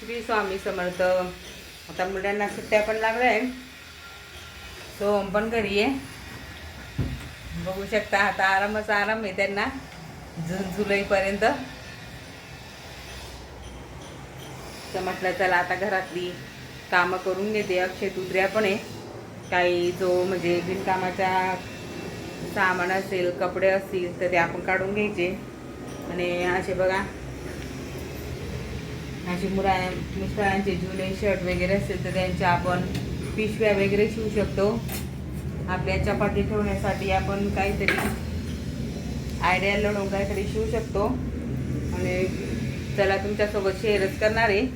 श्री स्वामी समर्थ. आता मुलांना सुट्ट्या पण लागल्या आहे सोम पण घरी आहे. बघू शकता आता आरामच आराम आहे त्यांना. जून जुलैपर्यंत. तर म्हटलं चला आता घरातली कामं करून घेते. अक्षय दुसऱ्या पण आहे. काही जो म्हणजे बिनकामाचा सामान असेल कपडे असतील तर ते आपण काढून घ्यायचे. आणि असे बघा असे मुला मिस्टरांचे जुने शर्ट वगैरे असतील तर त्यांच्या आपण पिशव्या वगैरे शिवू शकतो. आपल्या चपाती ठेवण्यासाठी आपण काहीतरी आयडिया लढवून काहीतरी शिवू शकतो. आणि चला तुमच्यासोबत शेअरच करणार आहे.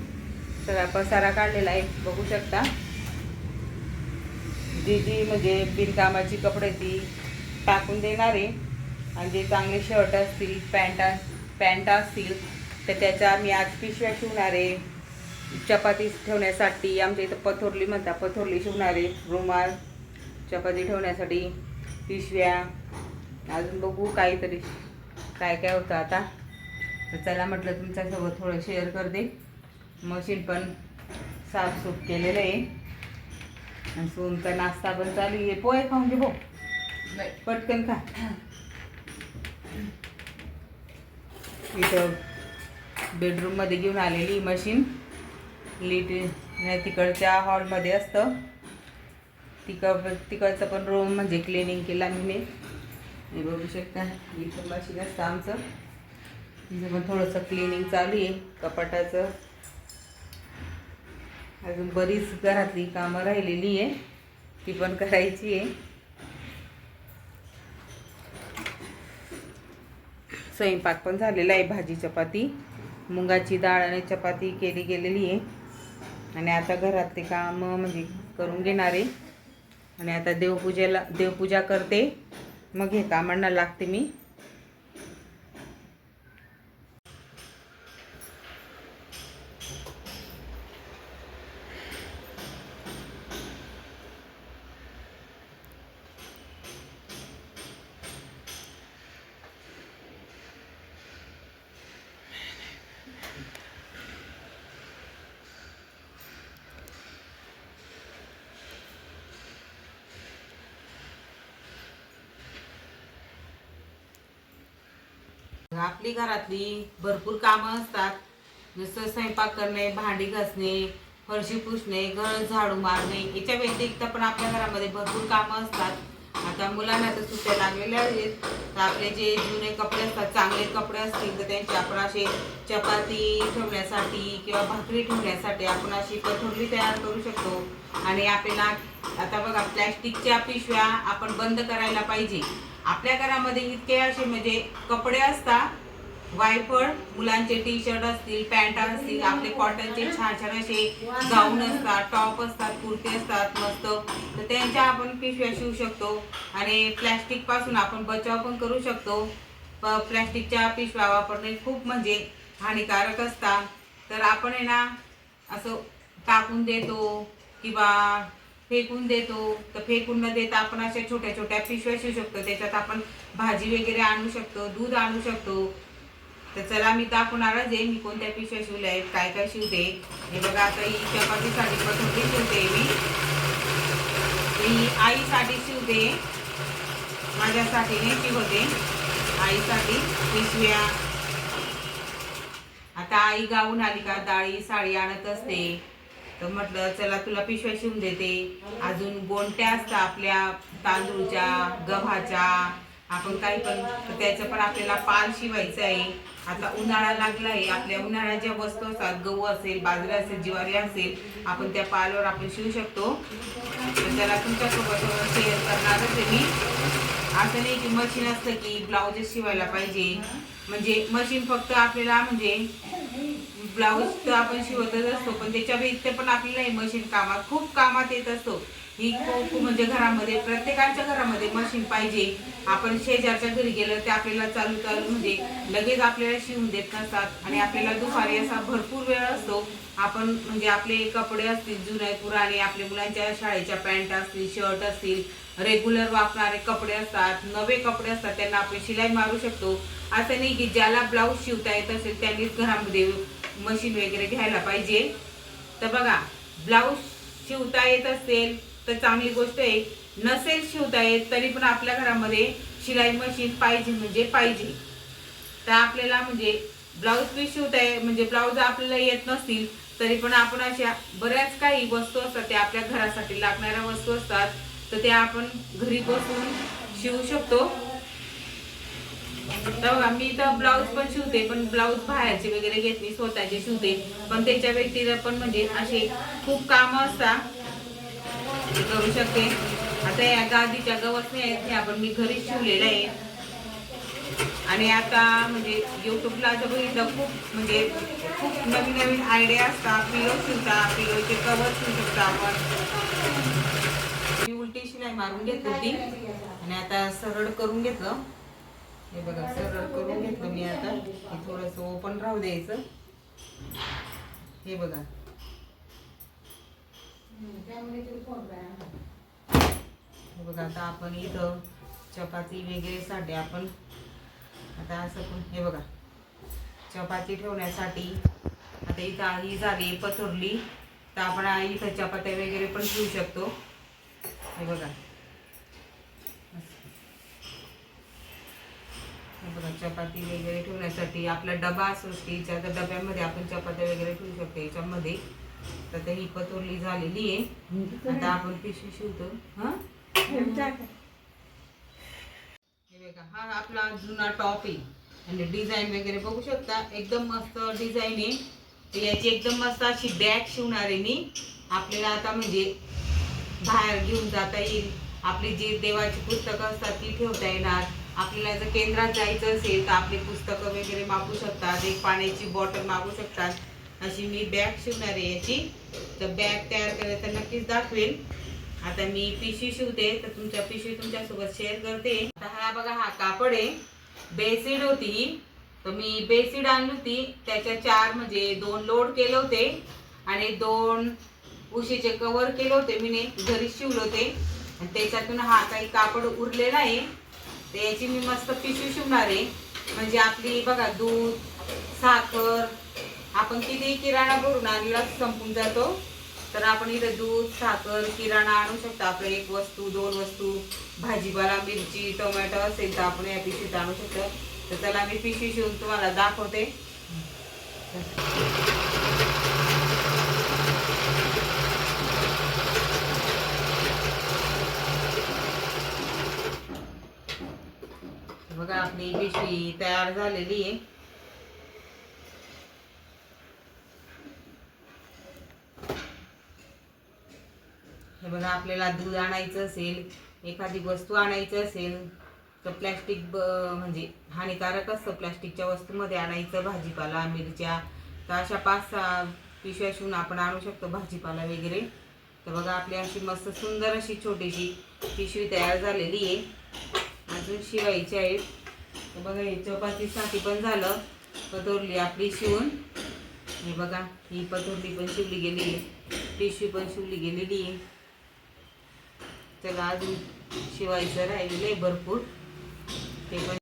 सगळा पसारा काढलेला आहे बघू शकता. जी जी म्हणजे बिनकामाची कपडे ती टाकून देणार आहे. आणि जे चांगले शर्ट असतील पॅन्ट पॅन्ट असतील तर त्याच्या मी आज पिशव्या शिवणार आहे. चपाती ठेवण्यासाठी आमच्या इथं पथोरली म्हणतात पथोरली शिवणार आहे. रुमाल चपाती ठेवण्यासाठी पिशव्या. अजून बघू काहीतरी काय काय होतं आता. तर चला म्हटलं तुमच्यासोबत थोडं शेअर करते. मशीन पण साफसूफ केलेलं आहे. आणि सोनचा नाश्ता पण चालू आहे. पोहे खाऊन घे भाऊ. पटकन खा. इथं बेडरूममध्ये घेऊन आलेली ही मशीन लीट तिकडच्या हॉलमध्ये असतं. तिकड तिकडचं पण रूम म्हणजे क्लिनिंग केला मी हे बघू शकता इथं मशीन असतं आमचं. तिचं पण थोडंसं क्लिनिंग चालू आहे कपाटाचं. अजून बरीच घरातली कामं राहिलेली आहे. ती पण करायची आहे. स्वयंपाक पण झालेला आहे भाजी चपाती. मुगाची डाळ आणि चपाती केली गेलेली आहे. आणि आता घरात ते काम म्हणजे करून घेणार आहे. आणि आता देवपूजेला देवपूजा करते. मग हे कामांना लागते मी. आपली घरातली भरपूर कामं असतात. जसं स्वयंपाक करणे भांडी घासणे फरशी पुसणे घर झाडू मारणे याच्या व्यतिरिक्त पण आपल्या घरामध्ये भरपूर कामं असतात. आता मुलांना तर सुट्ट्या लागलेल्या आहेत. तर आपले जे जुने कपडे असतात चांगले कपडे असतील तर त्यांचे आपण असे चपाती ठेवण्यासाठी किंवा भाकरी ठेवण्यासाठी आपण अशी कथोरली तयार करू शकतो. आणि आपल्याला आता बघा प्लॅस्टिकच्या पिशव्या आपण बंद करायला पाहिजे. आपल्या घरामध्ये इतके असे म्हणजे कपडे असतात. वायफळ मुलांचे टी शर्ट असतील पॅन्ट असतील आपले कॉटनचे छान छान असे गाऊन असतात टॉप असतात कुर्ते असतात मस्त. तर त्यांच्या आपण पिशव्या शिवू शकतो. आणि प्लॅस्टिकपासून आपण बचाव पण करू शकतो. प्लॅस्टिकच्या पिशव्या वापरणे खूप म्हणजे हानिकारक असतात. तर आपण आहे ना असं टाकून देतो किंवा फेकून देतो. तर फेकून न देता आपण अशा छोट्या छोट्या पिशव्या शिवू शकतो. त्याच्यात आपण भाजी वगैरे आणू शकतो दूध आणू शकतो. तर चला मी दाखवणारच आहे मी कोणत्या पिशव्या शिवल्या आहेत काय काय शिवते. हे बघा आता ही चपातीसाठी पसंती शिवते मी. ही आईसाठी शिवते. माझ्यासाठी नाही शिवते. आईसाठी पिशव्या. आता आई गाऊन आली का? डाळी साडी आणत असते. तर म्हटलं चला तुला पिशव्या शिवून देते. अजून गोंट्या असतात आपल्या तांदूळच्या गव्हाच्या आपण काही पण त्याचं पण आपल्याला पाल शिवायचं आहे. आता उन्हाळा लागला आहे आपल्या उन्हाळ्यात ज्या वस्तू असतात गहू असेल बाजरी असेल ज्वारी असेल आपण त्या पालवर आपण शिवू शकतो. तर त्याला तुमच्यासोबत शेअर करणारच आहे मी. असं नाही की मशीन असतं की ब्लाऊजच शिवायला पाहिजे. म्हणजे मशीन फक्त आपल्याला म्हणजे ब्लाऊज तर आपण शिवतच असतो पण त्याच्या व्यतिरिक्त पण आपल्याला हे मशीन कामात खूप कामात येत असतो. ही खूप म्हणजे घरामध्ये प्रत्येकाच्या घरामध्ये मशीन पाहिजे. आपण शेजारच्या घरी गेलं ते आपल्याला चालू चालू म्हणजे लगेच आपल्याला शिवून देत नसतात. आणि आपल्याला दुपारी असा भरपूर वेळ असतो. आपण म्हणजे आपले कपडे असतील जुने पुराणे आपल्या मुलांच्या शाळेच्या पॅन्ट असतील शर्ट असतील रेग्युलर वापरणारे कपडे असतात नवे कपडे असतात त्यांना आपण शिलाई मारू शकतो. असं नाही की ज्याला ब्लाऊज शिवता येत असेल त्यांनीच घरामध्ये मशीन वगैरे घ्यायला पाहिजे. तर बघा ब्लाऊज शिवता येत असेल तर चांगली गोष्ट आहे. नसेल शिवता येत तरी पण आपल्या घरामध्ये शिलाई मशीन पाहिजे म्हणजे पाहिजे. तर आपल्याला म्हणजे ब्लाऊज पीस शिवता येत म्हणजे ब्लाऊज आपल्याला येत नसतील तरी पण आपण अशा बऱ्याच काही वस्तू असतात त्या आपल्या घरासाठी लागणाऱ्या वस्तू असतात. तर त्या आपण घरी बसून शिवू शकतो. तर बघा मी तर ब्लाऊज पण शिवते पण ब्लाऊज बाहेरचे वगैरे घेत नाही स्वतःचे शिवते. पण त्याच्या व्यक्तीला पण म्हणजे असे खूप कामं असतात. करू शकते. आता या गादीच्या नाही आहेत आपण मी घरीच शिवलेलं आहे. आणि आता म्हणजे युट्यूबला जर बघितलं खूप म्हणजे खूप नवीन नवीन आयडिया असतात. पिलो शिवता पिलोचे कवर शिवू शकता आपण. मी उलटी शिलाई मारून घेत होती. आणि आता सरळ करून घेतलं. हे बघा सरळ करून घेतलं मी आता. हे थोडंसं ओपन राहू द्यायचं. हे बघा. हे बघा आता आपण इथं चपाती वगैरे साठी आपण आता असं पण हे बघा. चपाती ठेवण्यासाठी आता इथं ही झाली पथरली. तर आपण इथं चपात्या वगैरे पण ठेवू शकतो. हे बघा. हे चपाती वगैरे ठेवण्यासाठी आपला डबा असतो स्टीलच्या तर डब्यामध्ये आपण चपात्या वगैरे ठेवू शकतो याच्यामध्ये. तर ही पतोरली झालेली आहे. आता आपण पिशवी शिवतो. हा? हे बघा हा आपला जुना टॉप आहे. आणि डिझाईन वगैरे बघू शकता. एकदम मस्त डिझाईन आहे. तर याची एकदम मस्त अशी बॅग शिवणार आहे मी. आपल्याला आता म्हणजे बाहेर घेऊन जाता येईल. आपली जी देवाची पुस्तकं असतात ती ठेवता येणार. आपल्याला जर केंद्रात जायचं असेल तर आपली पुस्तकं वगैरे मागू शकतात एक पाण्याची बॉटल मागू शकतात. अशी मी बॅग शिवणार आहे याची. तर बॅग तयार केलं तर नक्कीच दाखवेल आता मी पिशवी शिवते तर तुमच्या पिशवी तुमच्यासोबत शेअर करते. आता हा बघा हा कापड आहे. बेसीड होती तर मी बेसीड आणली होती. त्याच्या चार म्हणजे दोन लोड केले होते आणि दोन उशीचे कवर केले होते. मी घरी शिवले होते. आणि त्याच्यातून हा काही कापड उरलेला आहे. तर याची मी मस्त पिशवी शिवणार आहे. म्हणजे आपली बघा दूध साखर आपण किती किराणा भरून आणला संपून जातो. तर आपण इथं दूध साखर किराणा आणू शकतो. आपलं एक वस्तू दोन वस्तू भाजीपाला मिरची टोमॅटो असेल तर आपण या पिशवीत आणू शकतो. तर त्याला मी पिशवी शिवून तुम्हाला दाखवते. बघा आपली पिशवी तयार झालेली आहे. हे बघा आपल्याला दूध आणायचं असेल एखादी वस्तू आणायची असेल तर प्लॅस्टिक ब म्हणजे हानिकारक असतं. प्लॅस्टिकच्या वस्तूमध्ये आणायचं भाजीपाला मिरच्या. तर अशा पाच सहा पिशव्या शिवून आपण आणू शकतो भाजीपाला वगैरे. तर बघा आपली अशी मस्त सुंदर अशी छोटीशी पिशवी तयार झालेली आहे. अजून शिवायची आहेत. तर बघा हे चपातीसाठी पण झालं. पतोरली आपली शिवून. हे बघा ही पतोरली पण शिवली गेली आहे. पण शिवली गेलेली आहे. अजून शिवायचं राहिलेलं आहे भरपूर. ते पण